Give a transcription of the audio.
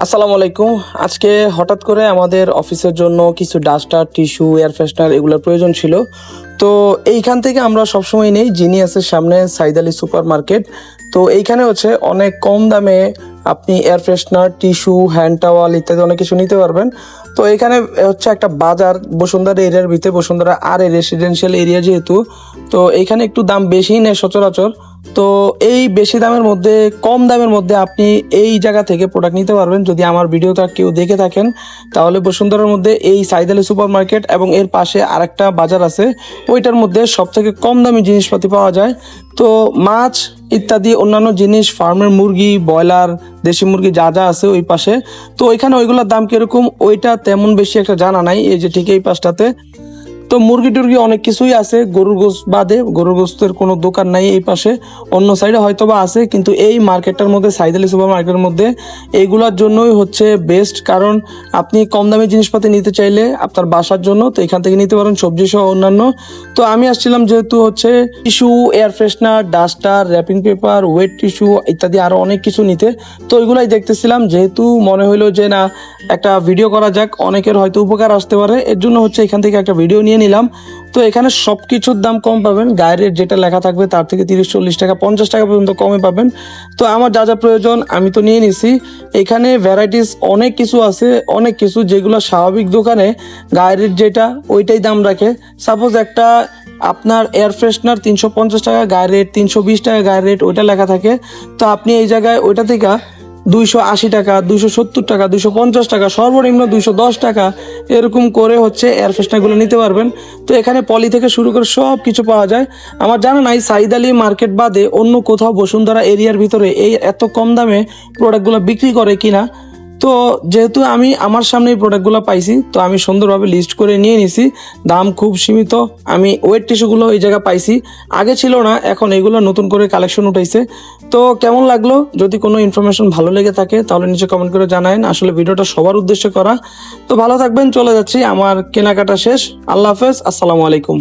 আসসালামু আলাইকুম। আজকে হঠাৎ করে আমাদের অফিসের জন্য কিছু ডাস্টার, টিস্যু, এয়ার ফ্রেশনার এগুলোর প্রয়োজন ছিল। তো এইখান থেকে আমরা সবসময় নেই জিনিয়াসের সামনে সাইদ আলী সুপার মার্কেট তো এইখানে হচ্ছে অনেক কম দামে আপনি air freshener, tissue, hand towel ইত্যাদি অনেক কিছু নিতে পারবেন। তো এখানে হচ্ছে একটা বাজার, বসুন্ধরা এরিয়ার ভিতরে, বসুন্ধরা আর রেসিডেন্সিয়াল এরিয়া যেহেতু, তো এইখানে একটু দাম বেশিই নেয় সচরাচর। তো এই বেশি দামের মধ্যে, কম দামের মধ্যে আপনি এই জায়গা থেকে প্রোডাক্ট নিতে পারবেন। যদি আমার ভিডিওটা কেউ দেখে থাকেন, তাহলে বসুন্ধরার মধ্যে এই সাইদালি সুপার মার্কেট এবং এর পাশে আরেকটা বাজার আছে, ওইটার মধ্যে সব থেকে কম দামি জিনিসপাতি পাওয়া যায়। তো মাছ ইত্যাদি, অন্যান্য জিনিস, ফার্মের মুরগি, ব্রয়লার, দেশি মুরগি যা যা আছে ওই পাশে। তো ওইখানে ওইগুলোর দাম কীরকম, ওইটা তেমন বেশি একটা জানা নাই। এই যে ঠিক এই পাশটাতে। তো মুরগি টুরগি অনেক কিছুই আছে। গরুর গোস বাদে গরুর গোস্তের কোনো দোকান নাই এই পাশে। অন্য সাইডে হয়তো বা আছে, কিন্তু এই মার্কেটটার মধ্যে সাইদালি সুপার মার্কেটের মধ্যে এইগুলোর জন্যই হচ্ছে বেস্ট কারণ আপনি কম দামি জিনিসপাতি নিতে চাইলে আপনার বাসার জন্য, তো এখান থেকে নিতে পারেন সবজি সহ অন্যান্য। তো আমি আসছিলাম যেহেতু হচ্ছে tissue air freshener duster wrapping paper wet tissue ইত্যাদি আরও অনেক কিছু নিতে। তো এগুলাই দেখতেছিলাম, যেহেতু মনে হলো যে না, একটা ভিডিও করা যাক, অনেকের হয়তো উপকার আসতে পারে। এর জন্য হচ্ছে এখান থেকে একটা ভিডিও নিয়ে নিলাম। তো এখানে সব কিছুর দাম কম পাবেন। গায়ের যেটা লেখা থাকবে তার থেকে তিরিশ, চল্লিশ টাকা, পঞ্চাশ টাকা পর্যন্ত কমে পাবেন। তো আমার যা যা প্রয়োজন আমি তো নিয়ে নিছি। এখানে ভ্যারাইটিস অনেক কিছু আছে, অনেক কিছু যেগুলো স্বাভাবিক দোকানে গায়ের যেটা ওইটাই দাম রাখে। সাপোজ একটা আপনার এয়ার ফ্রেশনার তিনশো পঞ্চাশ টাকা গায়ের রেট তিনশো বিশ টাকা গায়ের রেট ওইটা লেখা থাকে। তো আপনি এই জায়গায় ওইটা থেকে দুইশো আশি টাকা, দুইশো সত্তর টাকা, দুইশো পঞ্চাশ টাকা, সর্বনিম্ন দুইশো দশ টাকা। এরকম করে হচ্ছে এয়ার ফ্রেশনারগুলো নিতে পারবেন। তো এখানে পলি থেকে শুরু করে সব কিছু পাওয়া যায়। আমার জানা নাই, সাইদ আলী মার্কেট বাদে অন্য কোথাও বসুন্ধরা এরিয়ার ভিতরে এই এত কম দামে প্রোডাক্টগুলো বিক্রি করে কিনা। তো যেহেতু আমি আমার সামনে এই প্রোডাক্টগুলো পাইছি, তো আমি সুন্দরভাবে লিস্ট করে নিয়ে নিছি। দাম খুব সীমিত। আমি ওয়েট টিস্যুগুলো এই জায়গায় পাইছি। আগে ছিল না, এখন এগুলো নতুন করে কালেকশন উঠাইছে। তো কেমন লাগল? যদি কোনো ইনফরমেশন ভালো লেগে থাকে, তাহলে নিচে কমেন্ট করে জানায়েন। আসলে ভিডিওটা সবার উদ্দেশ্যে করা। তো ভালো থাকবেন, চলে যাচ্ছি। আমার কেনাকাটা শেষ। আল্লাহ হাফেজ, আসসালামু আলাইকুম।